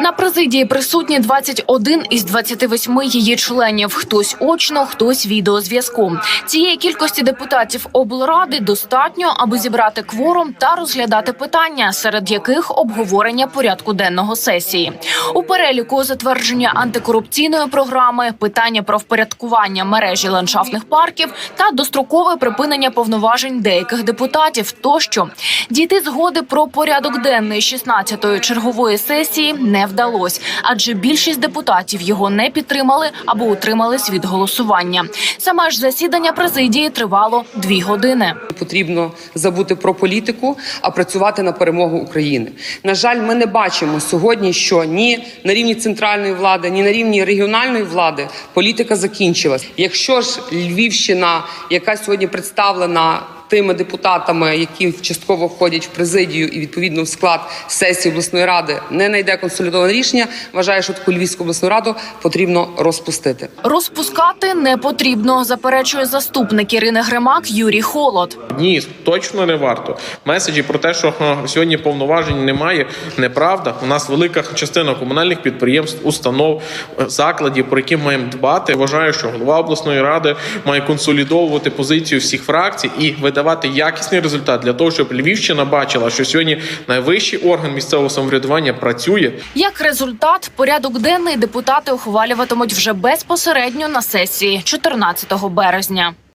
На президії присутні 21 із 28 її членів. Хтось очно, хтось відеозв'язку. Цієї кількості депутатів облради достатньо, аби зібрати кворум та розглядати питання, серед яких обговорення порядку денного сесії. У переліку затвердження антикорупційної програми, питання про впорядкування мережі ландшафтних парків та дострокове припинення повноважень деяких депутатів. Тощо дійти згоди про порядок денний 16-ї чергової сесії не вдалось, адже більшість депутатів його не підтримали або утримались від голосування. Саме ж засідання президії тривало дві години. Потрібно забути про політику, а працювати на перемогу України. На жаль, ми не бачимо сьогодні, що ні на рівні центральної влади, ні на рівні регіональної влади політика закінчилась. Якщо ж Львівщина, яка сьогодні представлена тими депутатами, які частково входять в президію і відповідно в склад сесії обласної ради, не знайде консолідоване рішення, вважає, що таку Львівську обласну раду потрібно розпустити. Розпускати не потрібно, заперечує заступник Ірини Гримак Юрій Холод. Ні, точно не варто. Меседжі про те, що сьогодні повноважень немає, неправда. У нас велика частина комунальних підприємств, установ, закладів, про які маємо дбати. Вважаю, що голова обласної ради має консолідовувати позицію всіх фракцій і видавати якісний результат для того, щоб Львівщина бачила, що сьогодні найвищий орган місцевого самоврядування працює. Як результат, порядок денний депутати ухвалюватимуть вже безпосередньо на сесії 14 березня.